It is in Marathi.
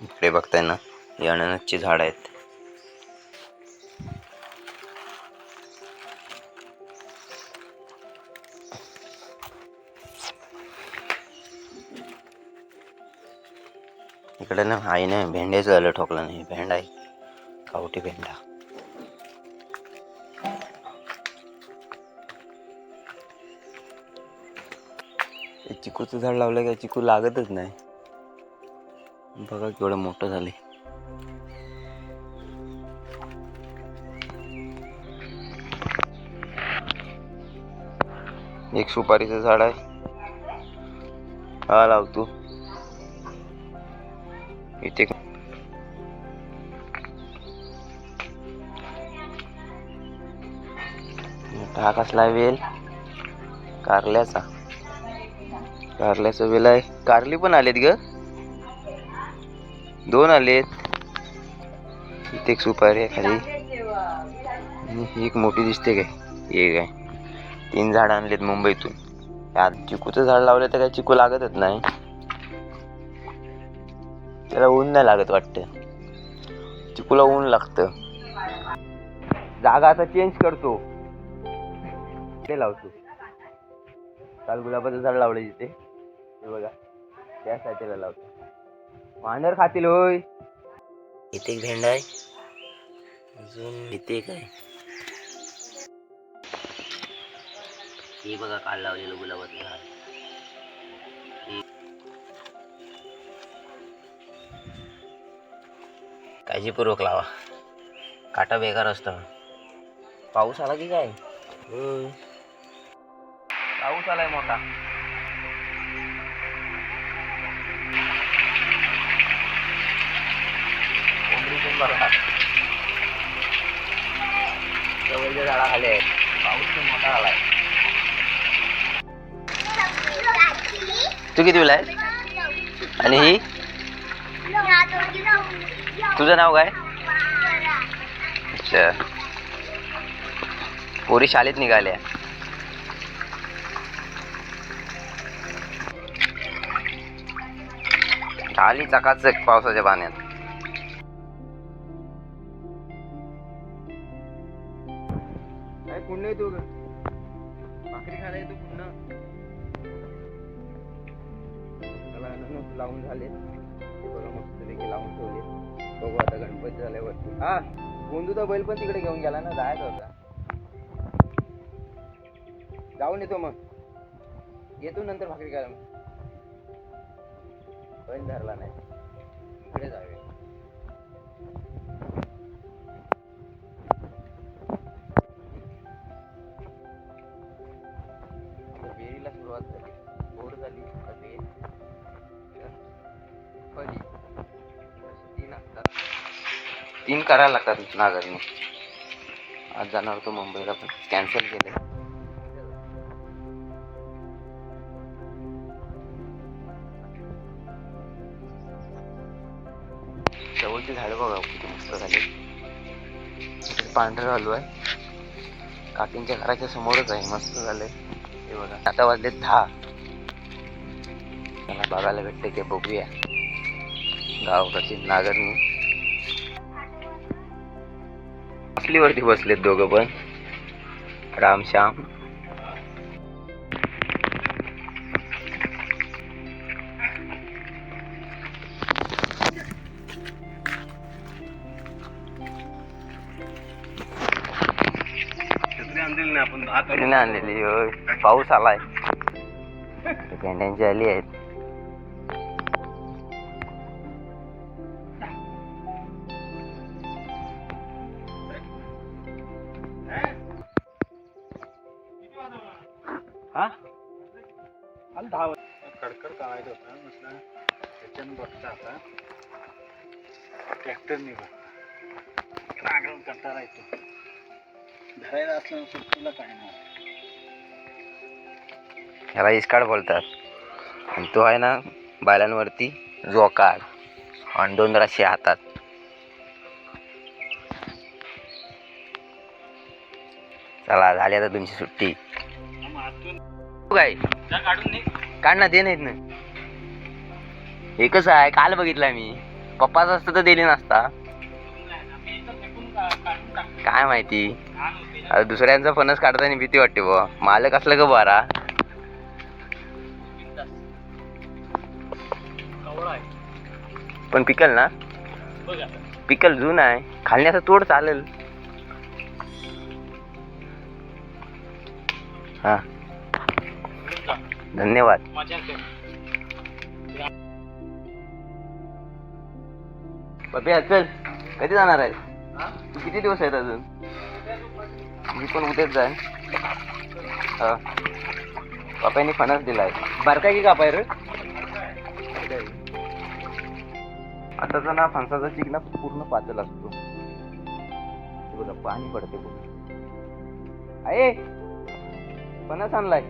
इकडे बघताय ना ही अननसची झाड आहेत. इकडे ना आईने भेंड्याचं झालं ठोकलं नाही भेंड आहे. गावठी भेंडा. चिकूचं झाड लावलं का चिकू लागतच नाही. बघा केवढं मोठं झाले एक सुपारीचं झाड आहे. हा लावतो इथे हा कसला वेल. कारल्याचा. कारल्याचा वेल आहे. कारली पण आलेत ग. दोन आलेत. इथे एक सुपारी आहे खाली. आणि ही एक मोठी दिसते काय? एक आहे तीन झाड आणलेत मुंबईतून. आज चिकूचं झाड लावलं तर काय चिकू लागतच नाही. त्याला ऊन नाही लागत वाटतं. चिकूला ऊन लागतं. जागा आता चेंज करतो. ते लावतो. काल गुलाबाचं झाड लावलं तिथे बघा. त्या साईडला लावतो. वानर खातील होय. इथे एक भेंड आहे. अजून इथे एक आहे. हे बघा काल लावलेलं गुलाबाचं झाड. काळजीपूर्वक लावा. काटा बेकार असतो. पाऊस आला की काय? पाऊस आलाय मोठा. करतात जवळच्या झाडाखाली आहे पाऊस पण मोठा आलाय तू किती आहे? आणि ही? तुझं नाव काय? अच्छा. पोरी शाळेत निघाल्या. आली चकाचक पावसाच्या पाण्यात. काय पुण्य येतो ग भाकरी खायला येतो पुन्हा. त्याला लावून झाले. ते बघा मस्त पैकी लावून ठेवले. बघू आता गणपती झाल्यावर हा गोंदूचा बैल पण तिकडे घेऊन गेला ना जायचा होता. जाऊन येतो मग. येतो नंतर भाकरी खायला मग. बैल धरला नाही. पुढे जाऊया. सुरुवात झाली. बोर झाली आता तीन असतात. तीन करायला लागतात नागरने आज जाणार होतो मुंबईला पण कॅन्सल केले. जवळची झाडं बघा किती मस्त झाली. पांढरं आलू आहे. काकींच्या घराच्या समोरच आहे मस्त झालंय. हे बघा. आता वाजले दहा. मला बघायला भेटते ते बघूया. गावकडची नागरणी. वरती बसलेत दोघं पण. रामश्याम नाही आणलेली? होय. पाऊस आलाय. भेंड्यांची आली आहेत. हा? कडकड काढायचं होता. म्हटलं त्याच्यानं बघता आता. ट्रॅक्टर निघा नागरून कंटाळा येतो धरायला असलं सुट्टीला काय नाही. ह्याला इस्काड बोलतात. आणि तो आहे ना बैलांवरती जोकाड. आणि दोन राशी हातात. चला झाली आता तुमची सुट्टी. हो काय? जा काढून काढ ना दे नाहीत ना. एकच आहे काल बघितला मी. पप्पाच असतं तर दिली नसता. काय माहिती? घाण दुसऱ्यांचा फणस काढताना भीती वाटते बुवा. मालक असलं का बरा? पण पिकल ना? पिकल जून आहे. खालण्याचा तोड चालेल. हा. धन्यवाद. मजा चल कधी जाणार आहे किती दिवस आहेत अजून? मी पण उद्याच जाय हा. पापाने फणस दिलाय. बारकाय की कापाय रे? आताचा ना फणसाचा चिक ना पूर्ण पातळ असतो. बघा पाणी पडते आहे फणस आणलाय.